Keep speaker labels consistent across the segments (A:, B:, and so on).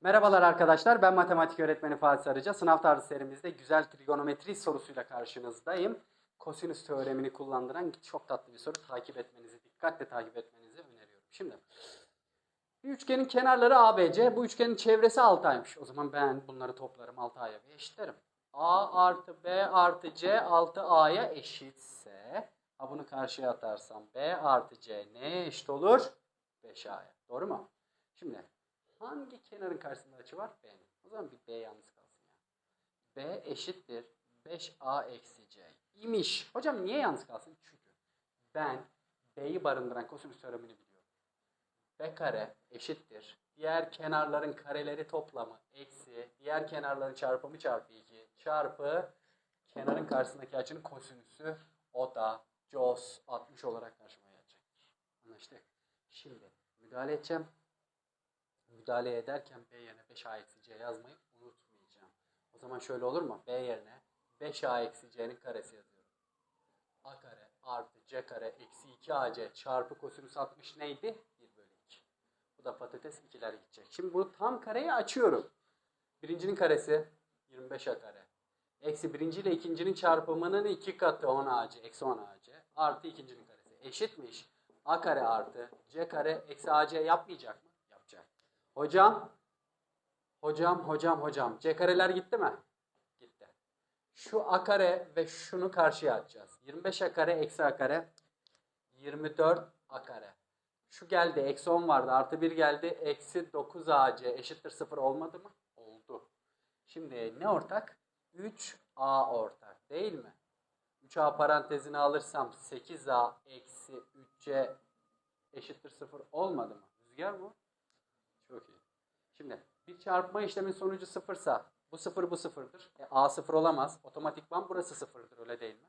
A: Merhabalar arkadaşlar, ben matematik öğretmeni Fatih Sarıca. Sınav tarzı serimizde güzel trigonometri sorusuyla karşınızdayım. Kosinüs teoremini kullandıran çok tatlı bir soru. Takip etmenizi, dikkatle takip etmenizi öneriyorum. Şimdi, bir üçgenin kenarları ABC, bu üçgenin çevresi 6'aymış. O zaman ben bunları toplarım 6A'ya ve eşitlerim. A artı B artı C 6A'ya eşitse, ha bunu karşıya atarsam B artı C neye eşit olur? 5A'ya. Doğru mu? Şimdi Hangi kenarın karşısında açı var? B'nin. O zaman bir B yalnız kalsın ya. B eşittir 5A eksi C. İmiş. Hocam niye yalnız kalsın? Çünkü ben B'yi barındıran kosinüs teoremini biliyorum. B kare eşittir. Diğer kenarların kareleri toplamı eksi diğer kenarların çarpımı çarpı 2 çarpı kenarın karşısındaki açının kosinüsü o da cos 60 olarak karşıma gelecektir. Anlaştık. Şimdi müdahale edeceğim müdahale ederken B yerine 5A eksi C yazmayı unutmayacağım. O zaman şöyle olur mu? B yerine 5A eksi C'nin karesi yazıyorum. A kare artı C kare eksi 2AC çarpı kosinüs 60 neydi? 1 bölü 2. Bu da patates ikiler gidecek. Şimdi bunu tam kareyi açıyorum. Birincinin karesi 25A kare. Eksi birinci ile ikincinin çarpımının iki katı 10AC. Eksi 10AC. Artı ikincinin karesi. Eşitmiş. A kare artı C kare eksi AC yapmayacak mı? Yapacak. Hocam, hocam, hocam, hocam. C kareler gitti mi? Gitti. Şu a kare ve şunu karşıya atacağız. 25 a kare eksi a kare. 24 a kare. Şu geldi. Eksi 10 vardı. Artı 1 geldi. Eksi 9 ac eşittir 0 olmadı mı? Oldu. Şimdi ne ortak? 3a ortak değil mi? 3a parantezini alırsam 8a eksi 3c eşittir 0 olmadı mı? Rüzgar mı? Şimdi bir çarpma işlemin sonucu sıfırsa bu sıfır bu sıfırdır. E, A sıfır olamaz. Otomatikman burası sıfırdır öyle değil mi?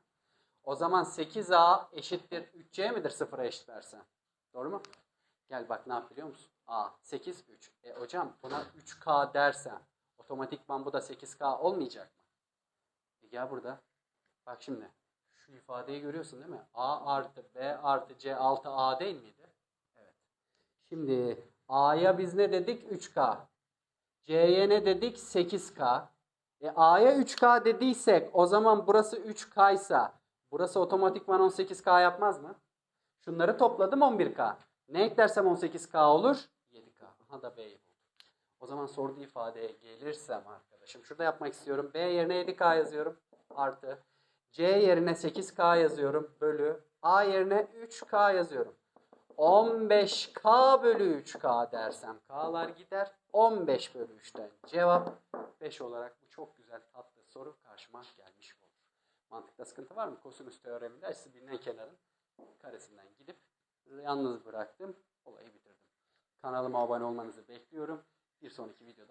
A: O zaman 8A eşittir 3C midir sıfıra eşit versen? Doğru mu? Gel bak ne yap biliyor musun? A 8 3. E hocam buna 3K dersen otomatikman bu da 8K olmayacak mı? E gel burada. Bak şimdi şu ifadeyi görüyorsun değil mi? A artı B artı C 6A değil miydi? Evet. Şimdi A'ya biz ne dedik? 3K. C'ye ne dedik? 8K. E A'ya 3K dediysek o zaman burası 3K ise burası otomatikman 18K yapmaz mı? Şunları topladım 11K. Ne eklersem 18K olur? 7K. Aha da B'yi buldum. O zaman sorduğu ifadeye gelirsem arkadaşım. Şurada yapmak istiyorum. B yerine 7K yazıyorum. Artı. C yerine 8K yazıyorum. Bölü. A yerine 3K yazıyorum. 15K bölü 3K dersem K'lar gider. 15 bölü 3'ten cevap 5 olarak bu çok güzel tatlı soru karşıma gelmiş olur. Mantıkta sıkıntı var mı? Kosinüs teoreminde açısı bilinen kenarın karesinden gidip yalnız bıraktım. Olayı bitirdim. Kanalıma abone olmanızı bekliyorum. Bir sonraki videoda.